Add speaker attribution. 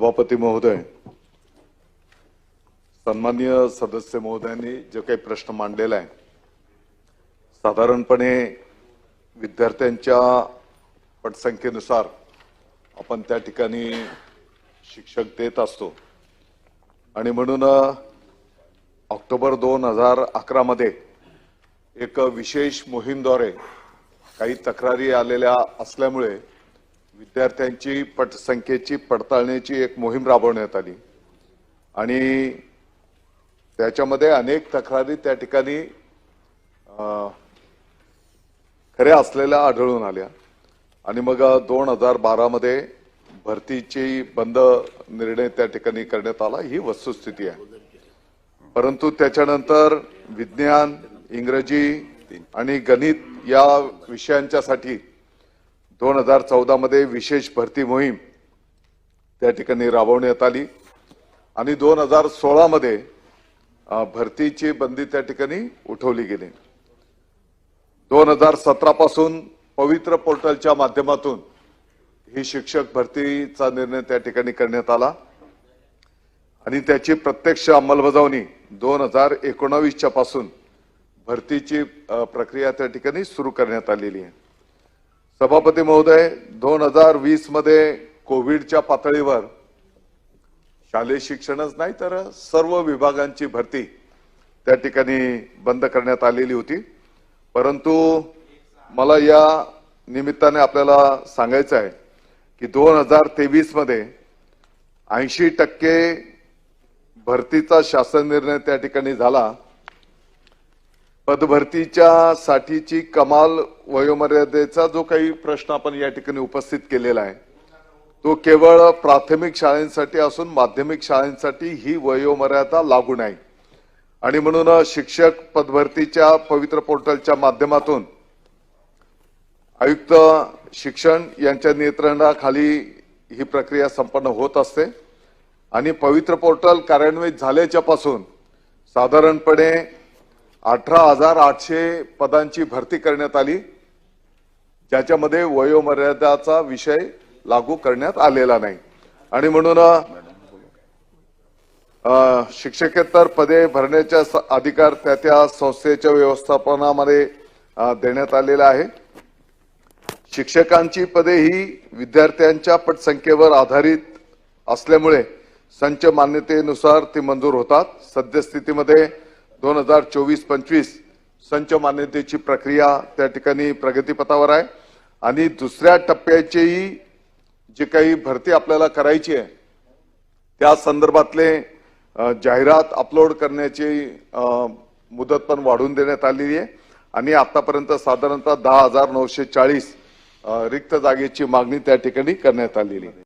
Speaker 1: सभापती महोदय सन्मान्य सदस्य महोदयांनी जो काही प्रश्न मांडलेला आहे साधारणपणे विद्यार्थ्यांच्या पटसंख्येनुसार आपण त्या ठिकाणी शिक्षक देत असतो. आणि म्हणून ऑक्टोबर दोन हजार अकरा मध्ये एक विशेष मोहीमद्वारे काही तक्रारी आलेल्या असल्यामुळे विद्यार्थ्यांची पटसंख्येची पडताळणीची एक मोहीम राबवण्यात आली. आणि त्याच्यामध्ये अनेक तक्रारी त्या ठिकाणी खऱ्या असलेल्या आढळून आल्या. आणि मग दोन हजार बारा मध्ये भरतीची बंद निर्णय त्या ठिकाणी करण्यात आला. ही वस्तुस्थिती आहे. परंतु त्याच्यानंतर विज्ञान इंग्रजी आणि गणित या विषयांच्यासाठी दोन हजार चौदामध्ये विशेष भरती मोहीम त्या ठिकाणी राबवण्यात आली. आणि दोन हजार सोळामध्ये भरतीची बंदी त्या ठिकाणी उठवली गेली. दोन हजार सतरा पासून पवित्र पोर्टलच्या माध्यमातून ही शिक्षक भरतीचा निर्णय त्या ठिकाणी करण्यात आला. आणि त्याची प्रत्यक्ष अंमलबजावणी दोन हजार एकोणावीसच्या पासून भरतीची प्रक्रिया त्या ठिकाणी सुरू करण्यात आलेली आहे. सभापती महोदय दोन हजार वीसमध्ये कोविडच्या पातळीवर शालेय शिक्षणच नाही तर सर्व विभागांची भरती त्या ठिकाणी बंद करण्यात आलेली होती. परंतु मला या निमित्ताने आपल्याला सांगायचं आहे की दोन हजार तेवीसमध्ये ऐंशी टक्के भरतीचा शासन निर्णय त्या ठिकाणी झाला. पदभरतीच्या साठीची कमाल वयोमर्यादेचा जो काही प्रश्न आपण या ठिकाणी उपस्थित केलेला आहे तो केवळ प्राथमिक शाळांसाठी असून माध्यमिक शाळांसाठी ही वयोमर्यादा लागू नाही. आणि म्हणून शिक्षक पदभरतीच्या पवित्र पोर्टलच्या माध्यमातून आयुक्त शिक्षण यांच्या नियंत्रणाखाली ही प्रक्रिया संपन्न होत असते. आणि पवित्र पोर्टल कार्यान्वित झाल्याच्या पासून साधारणपणे अठरा हजार आठशे पदांची भरती करण्यात आली ज्याच्यामध्ये वयोमर्यादाचा विषय लागू करण्यात आलेला नाही. आणि म्हणून शिक्षकेतर पदे भरण्याचा अधिकार त्या त्या संस्थेच्या व्यवस्थापनामध्ये देण्यात आलेला आहे. शिक्षकांची पदे ही विद्यार्थ्यांच्या पटसंख्येवर आधारित असल्यामुळे संच मान्यतेनुसार ती मंजूर होतात. सद्यस्थितीमध्ये दोन हजार चोवीस पंचवीस संच मान्यतेची प्रक्रिया त्या ठिकाणी प्रगतीपथावर आहे. आणि दुसऱ्या टप्प्याचीही जी काही भरती आपल्याला करायची आहे त्या संदर्भातले जाहिरात अपलोड करण्याची मुदत पण वाढवून देण्यात आलेली आहे. आणि आतापर्यंत साधारणतः दहा हजार नऊशे चाळीस रिक्त जागेची मागणी त्या ठिकाणी करण्यात आलेली आहे.